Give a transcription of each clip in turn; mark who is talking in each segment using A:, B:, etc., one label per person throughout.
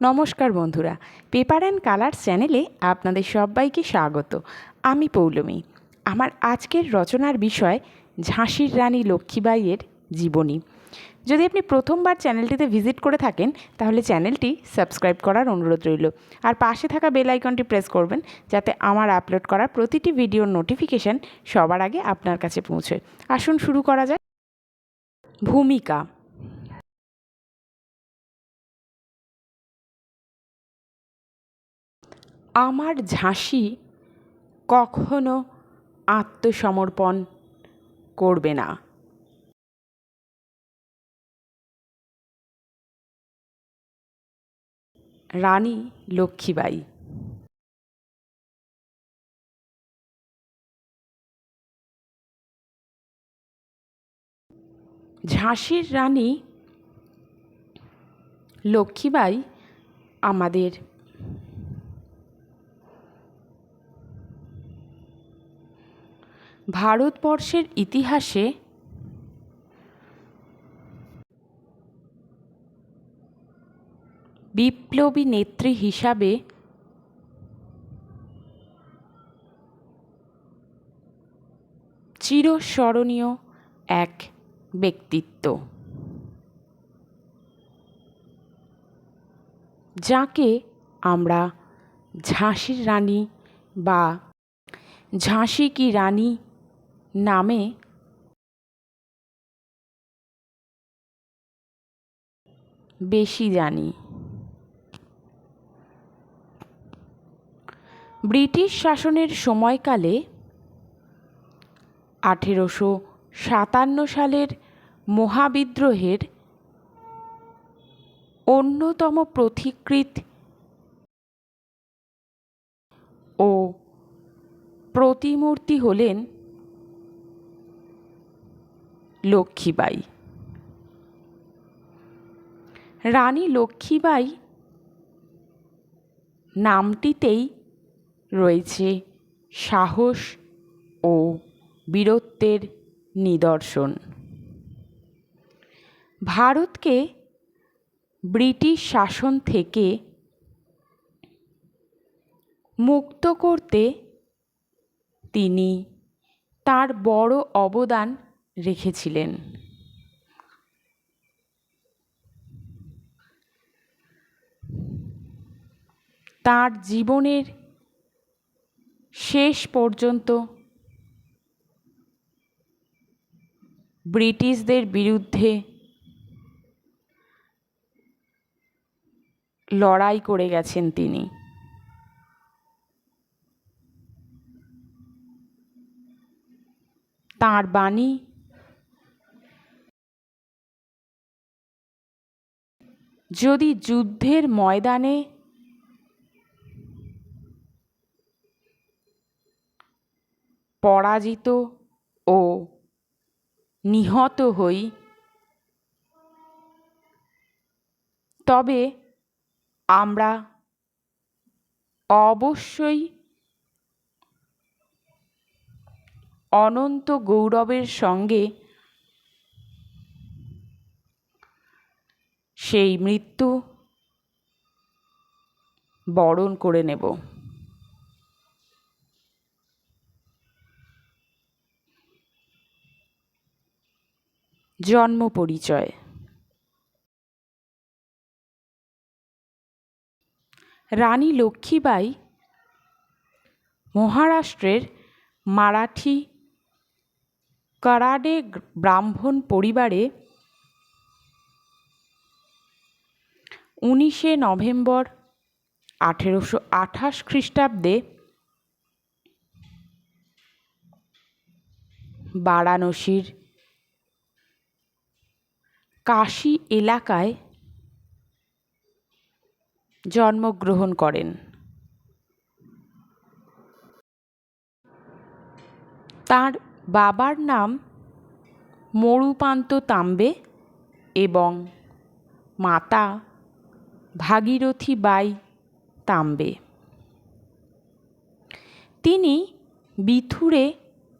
A: নমস্কার বন্ধুরা paper and colour চ্যানেলে আপনাদের সবাইকে স্বাগত। আমি পৌলমী। আমার আজকের রচনার বিষয় ঝাঁসির রানী লক্ষ্মীবাইয়ের জীবনী। যদি আপনি প্রথমবার চ্যানেলটিতে ভিজিট করে থাকেন, তাহলে চ্যানেলটি সাবস্ক্রাইব করার অনুরোধ রইল। আর পাশে থাকা বেল আইকনটি প্রেস করবেন, যাতে আমার আপলোড করা প্রতিটি ভিডিওর নোটিফিকেশান সবার আগে আপনার কাছে পৌঁছয়। আসুন শুরু করা যায় ভূমিকা আমার ঝাঁসি কখনো আত্মসমর্পণ করবে না। রানী লক্ষ্মীবাই ঝাঁসির রানী লক্ষ্মীবাই আমাদের ভারতবর্ষের ইতিহাসে বিপ্লবী নেত্রী হিসাবে চিরস্মরণীয় এক ব্যক্তিত্ব, যাকে আমরা ঝাঁসির রানী বা ঝাঁসি কি রানী নামে বেশি জানি। ব্রিটিশ শাসনের সময়কালে আঠেরোশো সাতান্ন সালের মহাবিদ্রোহের অন্যতম পথিকৃৎ ও প্রতিমূর্তি হলেন লক্ষ্মীবাই রানী লক্ষ্মীবাই নামটিতেই রয়েছে সাহস ও বীরত্বের নিদর্শন। ভারতকে ব্রিটিশ শাসন থেকে মুক্ত করতে তিনি তার বড় অবদান রেখেছিলেন। তার জীবনের শেষ পর্যন্ত ব্রিটিশদের বিরুদ্ধে লড়াই করে গেছেন তিনি। তাঁর বাণী যদি যুদ্ধের ময়দানে পরাজিত ও নিহত হই তবে আমরা অবশ্যই অনন্ত গৌরবের সঙ্গে সেই মৃত্যু বরণ করে নেব। জন্ম পরিচয়। রানী লক্ষ্মীবাই মহারাষ্ট্রের মারাঠি কারাডে ব্রাহ্মণ পরিবারে উনিশে নভেম্বর আঠেরোশো আঠাশ খ্রিস্টাব্দে বারাণসীর কাশী এলাকায় জন্মগ্রহণ করেন। তার বাবার নাম মরুপান্ত তাম্বে এবং মাতা ভাগীরথী বাই তাম্বে। তিনি বিথুরে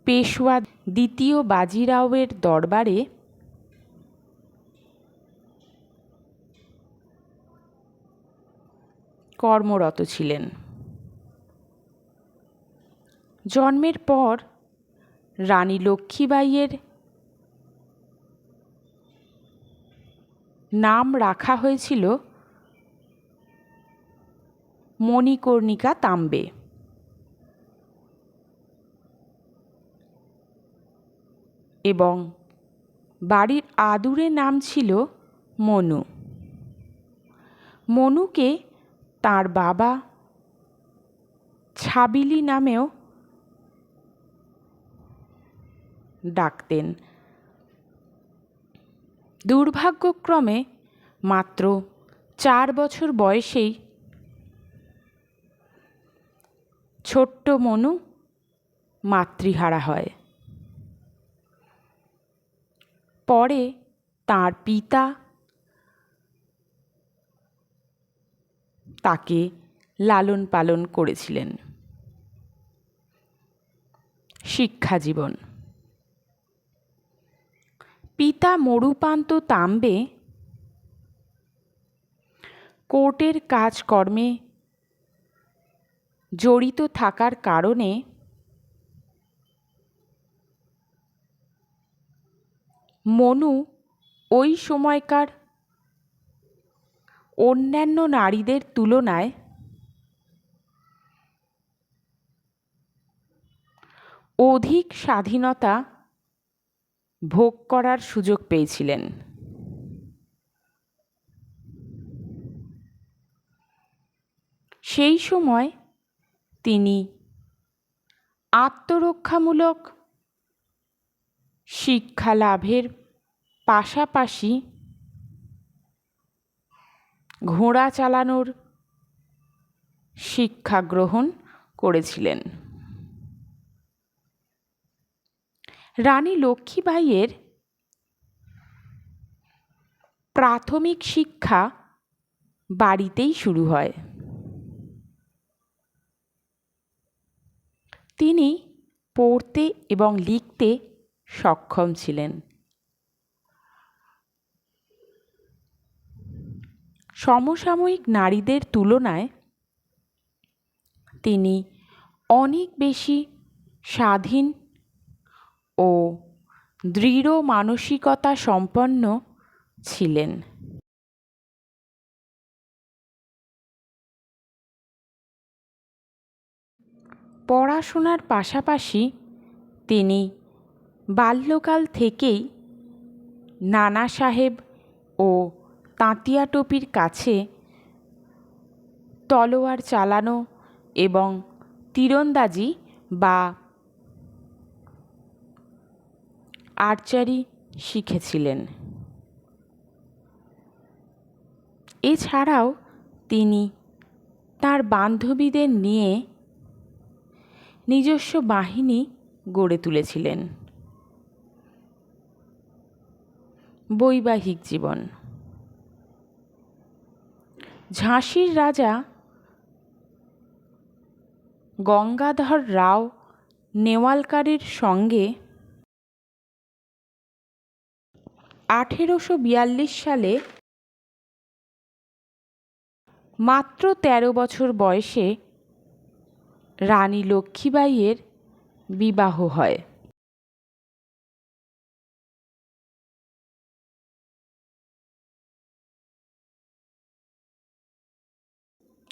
A: পেশওয়া দ্বিতীয় বাজিরাওয়ের দরবারে কর্মরত ছিলেন। জন্মের পর রানী লক্ষ্মীবাইয়ের নাম রাখা হয়েছিল মণিকর্ণিকা তাম্বে। এবং বাড়ির আদুরে নাম ছিল মনু। মনুকে তার বাবা ছাবিলি নামেও ডাকতেন। দুর্ভাগ্যক্রমে মাত্র চার বছর বয়সেই ছোট্ট মনু মাতৃহারা হয়। পরে তার পিতা তাকে লালন পালন করেছিলেন। শিক্ষা জীবন। পিতা মরুপান্ত তাম্বে কোর্টের কাজকর্মে জড়িত থাকার কারণে মনু ওই সময়কার অন্যান্য নারীদের তুলনায় অধিক স্বাধীনতা ভোগ করার সুযোগ পেয়েছিলেন। সেই সময় তিনি আত্মরক্ষামূলক শিক্ষা লাভের পাশাপাশি ঘোড়া চালানোর শিক্ষা গ্রহণ করেছিলেন। রানী লক্ষ্মীবাইয়ের প্রাথমিক শিক্ষা বাড়িতেই শুরু হয়। তিনি পড়তে এবং লিখতে সক্ষম ছিলেন। সমসাময়িক নারীদের তুলনায় তিনি অনেক বেশি স্বাধীন ও দৃঢ় মানসিকতা সম্পন্ন ছিলেন। পড়াশোনার পাশাপাশি তিনি বাল্যকাল থেকেই নানা সাহেব ও তাঁতিয়া টোপির কাছে তলোয়ার চালানো এবং তীরন্দাজি বা আর্চারি শিখেছিলেন। এছাড়াও তিনি তার বান্ধবীদের নিয়ে নিজস্ব বাহিনী গড়ে তুলেছিলেন। বৈবাহিক জীবন। ঝাঁসির রাজা গঙ্গাধর রাও নেওয়ালকারের সঙ্গে আঠেরোশো বিয়াল্লিশ সালে মাত্র তেরো বছর বয়সে রানী লক্ষ্মীবাইয়ের বিবাহ হয়।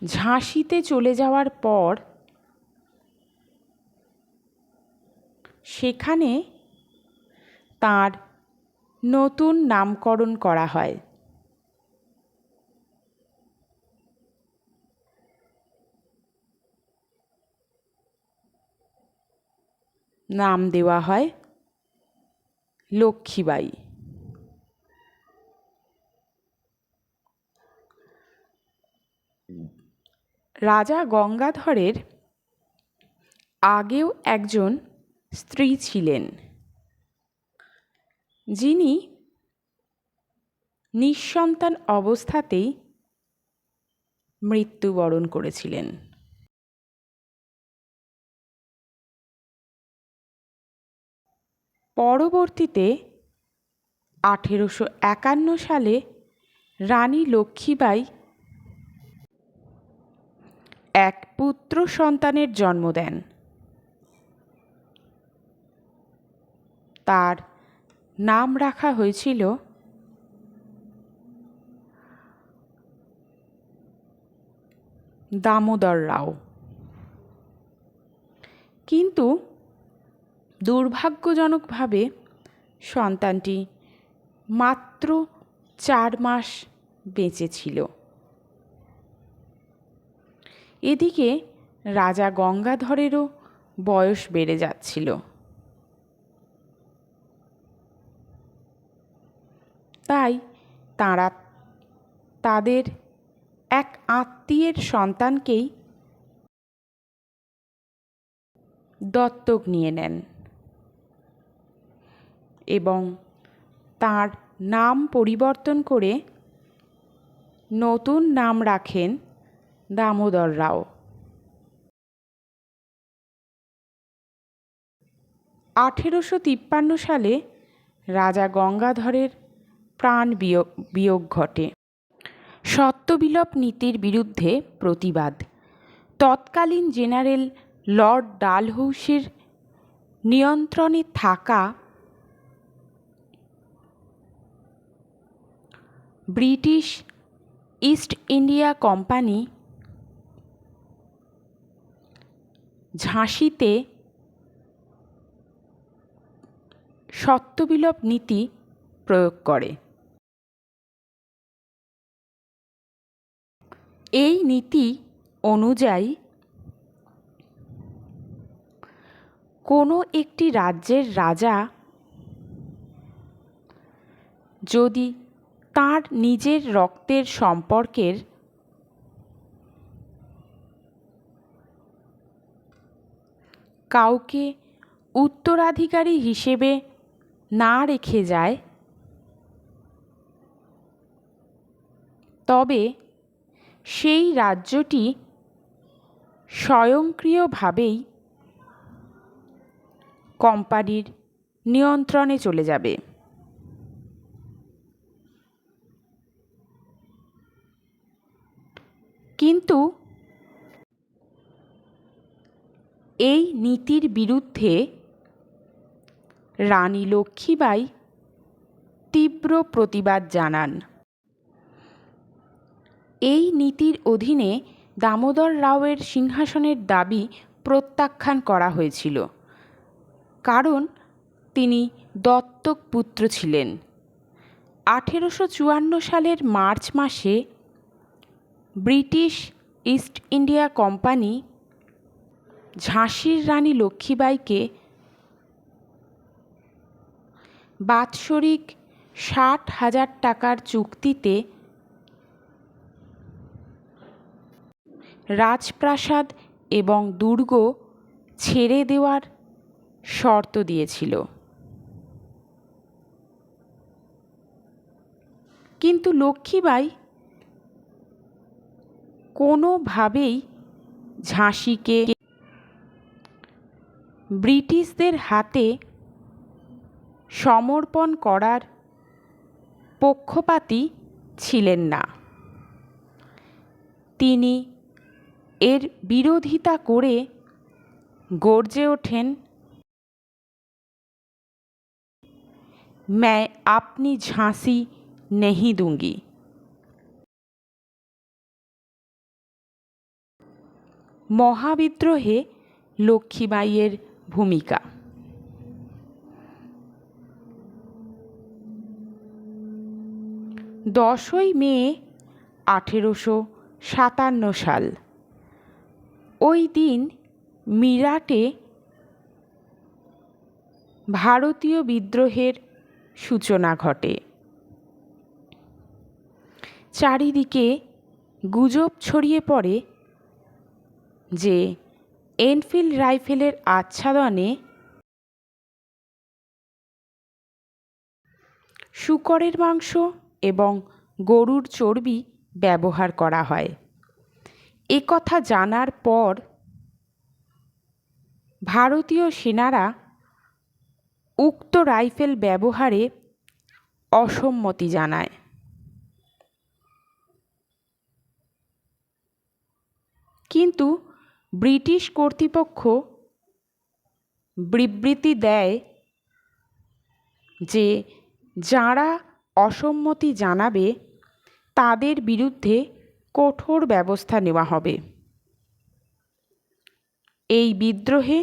A: ঝাঁসিতে চলে যাওয়ার পর সেখানে তার নতুন নামকরণ করা হয়। নাম দেওয়া হয় লক্ষ্মীবাই রাজা গঙ্গাধরের আগেও একজন স্ত্রী ছিলেন, যিনি নিঃসন্তান অবস্থাতেই মৃত্যুবরণ করেছিলেন। পরবর্তীতে আঠেরোশো একান্ন সালে রানী লক্ষ্মীবাই এক পুত্র সন্তানের জন্ম দেন। তার নাম রাখা হয়েছিল দামোদর রাও। কিন্তু দুর্ভাগ্যজনকভাবে সন্তানটি মাত্র চার মাস বেঁচে ছিল এদিকে রাজা গঙ্গাধরেরও বয়স বেড়ে যাচ্ছিল। তাই তাঁরা তাদের এক আত্মীয়ের সন্তানকেই দত্তক নিয়ে নেন। এবং তার নাম পরিবর্তন করে নতুন নাম রাখেন দামোদর রাও। আঠেরোশো তিপ্পান্ন সালে রাজা গঙ্গাধরের প্রাণ বিয়োগ বিয়োগ ঘটে। সত্যবিলোপ নীতির বিরুদ্ধে প্রতিবাদ। তৎকালীন জেনারেল লর্ড ডালহৌসির নিয়ন্ত্রণে থাকা ব্রিটিশ ইস্ট ইন্ডিয়া কোম্পানি ঝাঁসিতে সত্যবিলোপ নীতি প্রয়োগ করে। এই নীতি অনুযায়ী কোনো একটি রাজ্যের রাজা যদি তার নিজের রক্তের সম্পর্কের কাউকে উত্তরাধিকারী হিসেবে না রেখে যায়। তবে সেই রাজ্যটি স্বয়ংক্রিয়ভাবেই কোম্পানির নিয়ন্ত্রণে চলে যাবে। কিন্তু এই নীতির বিরুদ্ধে রানী লক্ষ্মীবাই তীব্র প্রতিবাদ জানান। এই নীতির অধীনে দামোদর রাওয়ের সিংহাসনের দাবি প্রত্যাখ্যান করা হয়েছিল, কারণ তিনি দত্তক পুত্র ছিলেন। আঠেরোশো চুয়ান্ন সালের মার্চ মাসে ব্রিটিশ ইস্ট ইন্ডিয়া কোম্পানি ঝাঁসির রানী লক্ষ্মীবাইকে বাৎসরিক ষাট হাজার টাকার চুক্তিতে রাজপ্রাসাদ এবং দুর্গ ছেড়ে দেওয়ার শর্ত দিয়েছিল। কিন্তু লক্ষ্মীবাই কোনোভাবেই ঝাঁসিকে ব্রিটিশদের হাতে সমর্পণ করার পক্ষপাতী ছিলেন না তিনি এর বিরোধিতা করে গর্জে ওঠেন मैं আপনি ঝাঁসি नहीं दूंगी মহাবিদ্রোহে লক্ষ্মীবাইয়ের ভূমিকা। দশই মে আঠেরোশো সাতান্ন সাল। ওই দিন মিরাটে ভারতীয় বিদ্রোহের সূচনা ঘটে। চারিদিকে গুজব ছড়িয়ে পড়ে যে এনফিল্ড রাইফেলের আচ্ছাদনে শূকরের মাংস এবং গরুর চর্বি ব্যবহার করা হয়। এ কথা জানার পর ভারতীয় সেনারা উক্ত রাইফেল ব্যবহারে অসম্মতি জানায়। কিন্তু ব্রিটিশ কর্তৃপক্ষ বিবৃতি দেয় যে যারা অসম্মতি জানাবে, তাদের বিরুদ্ধে কঠোর ব্যবস্থা নেওয়া হবে। এই বিদ্রোহে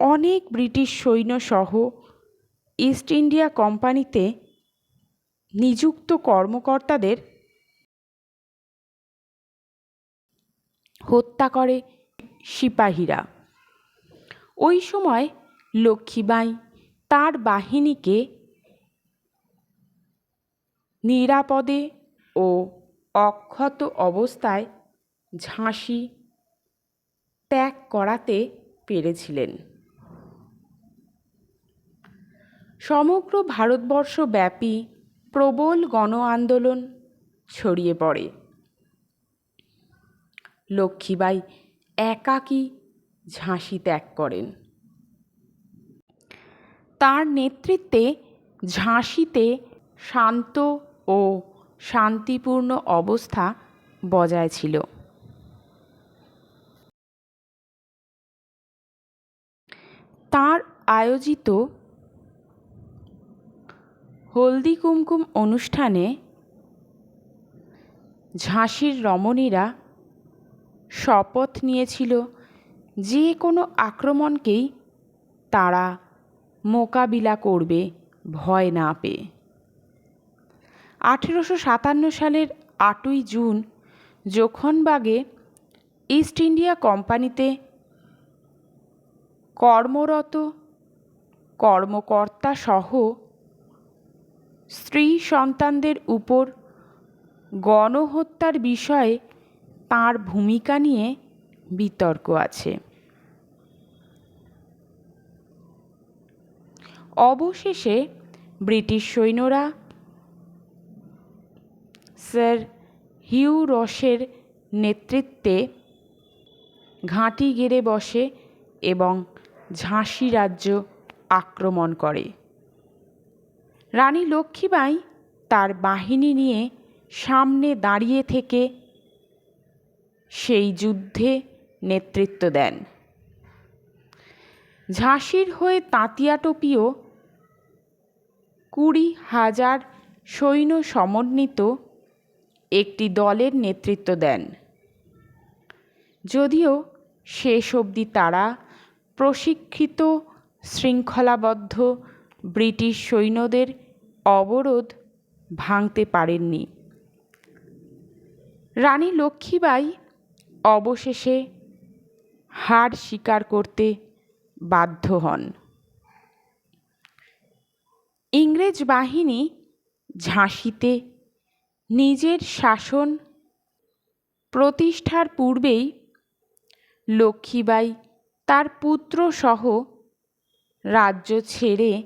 A: অনেক ব্রিটিশ সৈন্যসহ ইস্ট ইন্ডিয়া কোম্পানিতে নিযুক্ত কর্মকর্তাদের হত্যা করে। সিপাহীরা। ওই সময় লক্ষ্মীবাঈ তার বাহিনীকে নিরাপদে ও অক্ষত অবস্থায় ঝাঁসি ত্যাগ করাতে পেরেছিলেন। সমগ্র ভারতবর্ষব্যাপী প্রবল গণ আন্দোলন ছড়িয়ে পড়ে। লক্ষ্মীবাঈ একাকী ঝাঁসি ত্যাগ করেন। তার নেতৃত্বে ঝাঁসিতে শান্ত ও শান্তিপূর্ণ অবস্থা বজায় ছিল। তাঁর আয়োজিত হলদি কুমকুম অনুষ্ঠানে ঝাঁসির রমণীরা শপথ নিয়েছিল। যে কোনো আক্রমণকেই তারা মোকাবিলা করবে, ভয় না পেয়ে। আঠেরোশো সাতান্ন সালের আটই জুন জোখনবাগে ইস্ট ইন্ডিয়া কোম্পানিতে কর্মরত কর্মকর্তা সহ স্ত্রী সন্তানদের উপর গণহত্যার বিষয়ে তাঁর ভূমিকা নিয়ে বিতর্ক আছে। অবশেষে ব্রিটিশ সৈন্যরা স্যার হিউ রসের নেতৃত্বে ঘাঁটি গেড়ে বসে এবং ঝাঁসি রাজ্য আক্রমণ করে। রানী লক্ষ্মীবাঈ তার বাহিনী নিয়ে সামনে দাঁড়িয়ে থেকে সেই যুদ্ধে নেতৃত্ব দেন। ঝাঁসির হয়ে তাঁতিয়া টোপিও কুড়ি হাজার সৈন্য সমন্বিত একটি দলের নেতৃত্ব দেন। যদিও শেষ অবধি তারা প্রশিক্ষিত, শৃঙ্খলাবদ্ধ ব্রিটিশ সৈন্যদের অবরোধ ভাঙতে পারেননি। রানী লক্ষ্মীবাঈ অবশেষে হার স্বীকার করতে বাধ্য হন। ইংরেজ বাহিনী ঝাঁসিতে নিজের শাসন প্রতিষ্ঠার পূর্বেই লক্ষ্মীবাঈ তার পুত্রসহ রাজ্য ছেড়ে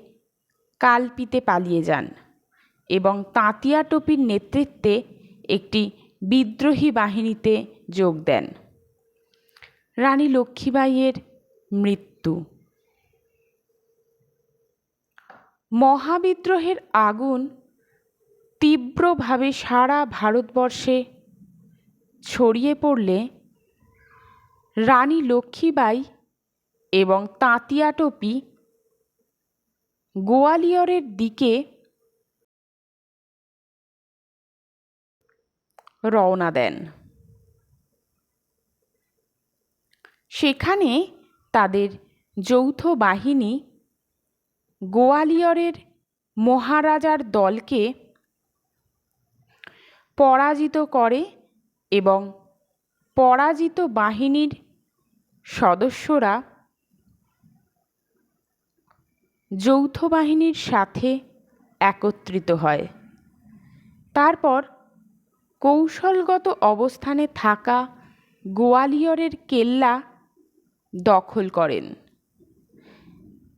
A: কালপিতে পালিয়ে যান এবং তাঁতিয়া টোপির নেতৃত্বে একটি বিদ্রোহী বাহিনীতে যোগ দেন। রানী লক্ষ্মীবাঈয়ের মৃত্যু। মহাবিদ্রোহের আগুন তীব্রভাবে সারা ভারতবর্ষে ছড়িয়ে পড়লে রানী লক্ষ্মীবাঈ এবং তাঁতিয়া টোপি গোয়ালিয়রের দিকে রওনা দেন। সেখানে তাদের যৌথ বাহিনী গোয়ালিয়রের মহারাজার দলকে পরাজিত করে এবং পরাজিত বাহিনীর সদস্যরা যৌথ বাহিনীর সাথে একত্রিত হয়। তারপর কৌশলগত অবস্থানে থাকা গোয়ালিয়রের কেল্লা দখল করেন।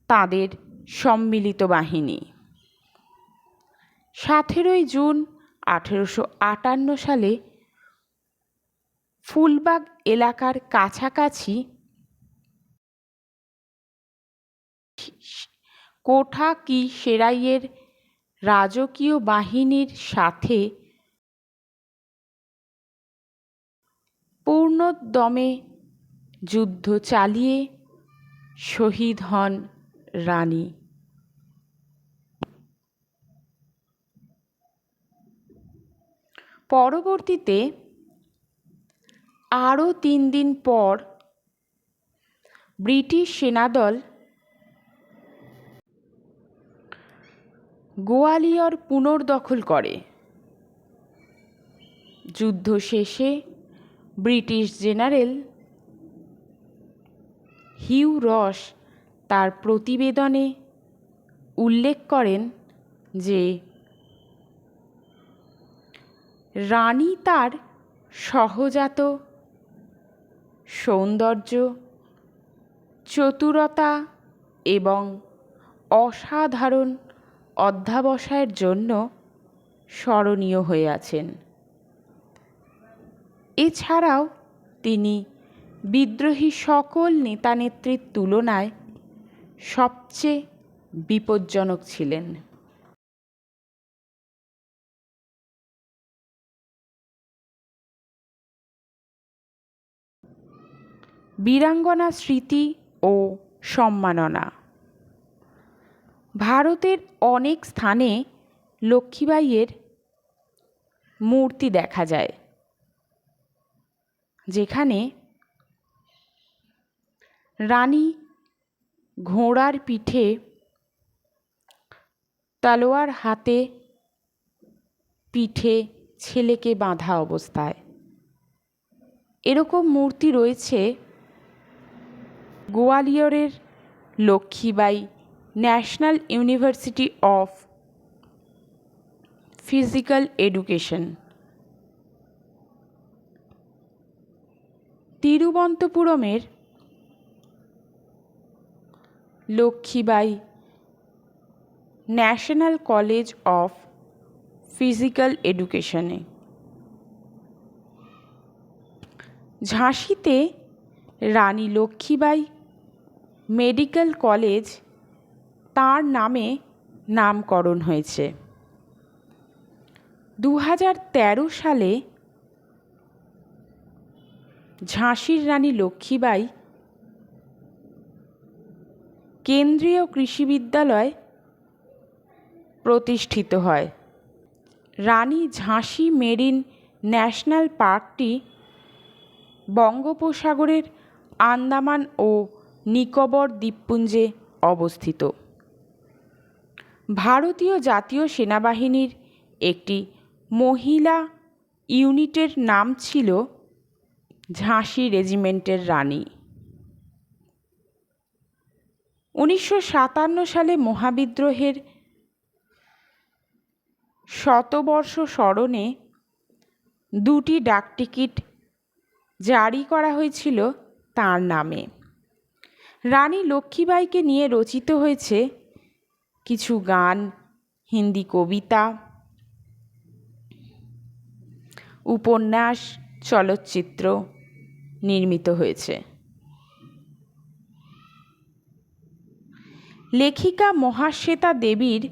A: তাদের সম্মিলিত বাহিনী। সতেরোই জুন আঠেরোশো আটান্ন সালে ফুলবাগ এলাকার কাছাকাছি কোঠা কি সেরাইয়ের রাজকীয় বাহিনীর সাথে পূর্ণ পূর্ণোদ্যমে যুদ্ধ চালিয়ে শহীদ হন রানী। পরবর্তীতে আরও তিন দিন পর ব্রিটিশ সেনাদল গোয়ালিয়র পুনর্দখল করে। যুদ্ধ শেষে ব্রিটিশ জেনারেল হিউ রস তার প্রতিবেদনে উল্লেখ করেন যে রানী তার সহজাত সৌন্দর্য, চতুরতা এবং অসাধারণ অধ্যাবসায়ের জন্য স্মরণীয় হয়ে আছেন। এছাড়াও তিনি বিদ্রোহী সকল নেতানেত্রীর তুলনায় সবচেয়ে বিপজ্জনক ছিলেন। বীরাঙ্গনা স্মৃতি ও সম্মাননা। ভারতের অনেক স্থানে লক্ষ্মীবাইয়ের মূর্তি দেখা যায়, যেখানে রানী ঘোড়ার পিঠে তলোয়ার হাতে পিঠে ছেলেকে বাঁধা অবস্থায়। এরকম মূর্তি রয়েছে গোয়ালিয়রের Lakshmibai National University of Physical Education. তিরুবন্তপুরমের Lakshmibai National College of Physical এডুকেশনে ঝাঁসিতে রানী লক্ষ্মীবাই মেডিকেল কলেজ তার নামে নামকরণ হয়েছে। দু হাজার তেরো সালে ঝাঁসির রানী লক্ষ্মীবাই কেন্দ্রীয় কৃষি বিদ্যালয় প্রতিষ্ঠিত হয়। রানী ঝাঁসি মেরিন ন্যাশনাল পার্কটি বঙ্গোপসাগরের আন্দামান ও নিকোবর দ্বীপপুঞ্জে অবস্থিত। ভারতীয় জাতীয় সেনাবাহিনীর একটি মহিলা ইউনিটের নাম ছিল ঝাঁসি রেজিমেন্টের রানী। উনিশশো সাতান্ন সালে মহাবিদ্রোহের শতবর্ষ স্মরণে দুটি ডাকটিকিট জারি করা হয়েছিল তার নামে। রানী লক্ষ্মীবাইকে নিয়ে রচিত হয়েছে কিছু গান, হিন্দি কবিতা, উপন্যাস, চলচ্চিত্র নির্মিত হয়েছে। লেখিকা মহাশ্বেতা দেবীর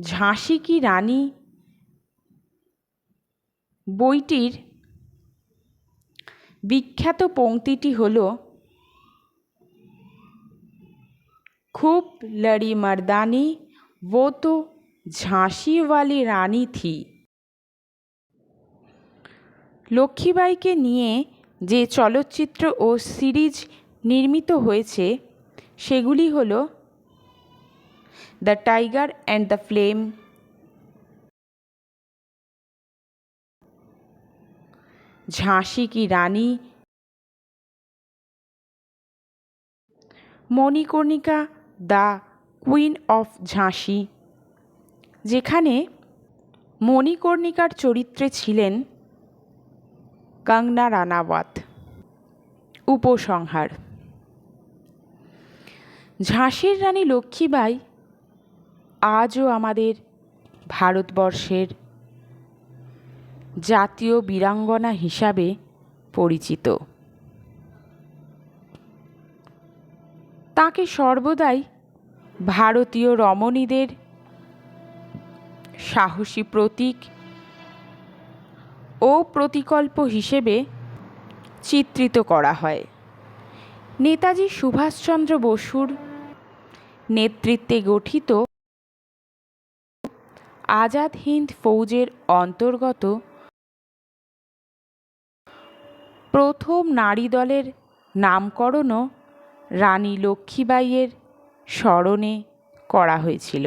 A: ঝাঁসি কি রানী বইটির বিখ্যাত পংক্তিটি হল, খুব লড়ি মর্দানি वो তো ঝাঁসিওয়ালি রানী থি। লক্ষ্মীবাইকে নিয়ে যে চলচ্চিত্র ও সিরিজ নির্মিত হয়েছে সেগুলি হল the tiger and the flame ঝাঁসি কি Rani, Manikarnika the queen of ঝাঁসি, যেখানে মণিকর্ণিকার চরিত্রে ছিলেন কঙ্গনা রানাওয়াত, উপসংহার। ঝাঁসির রানী লক্ষ্মীবাই আজও আমাদের ভারতবর্ষের জাতীয় বীরাঙ্গনা হিসাবে পরিচিত। তাকে সর্বদাই ভারতীয় রমণীদের সাহসী প্রতীক ও প্রতিকল্প হিসেবে চিত্রিত করা হয়। নেতাজি সুভাষচন্দ্র বসুর নেতৃত্বে গঠিত আজাদ হিন্দ ফৌজের অন্তর্গত প্রথম নারী দলের নামকরণও রানী লক্ষ্মীবাইয়ের স্মরণে করা হয়েছিল।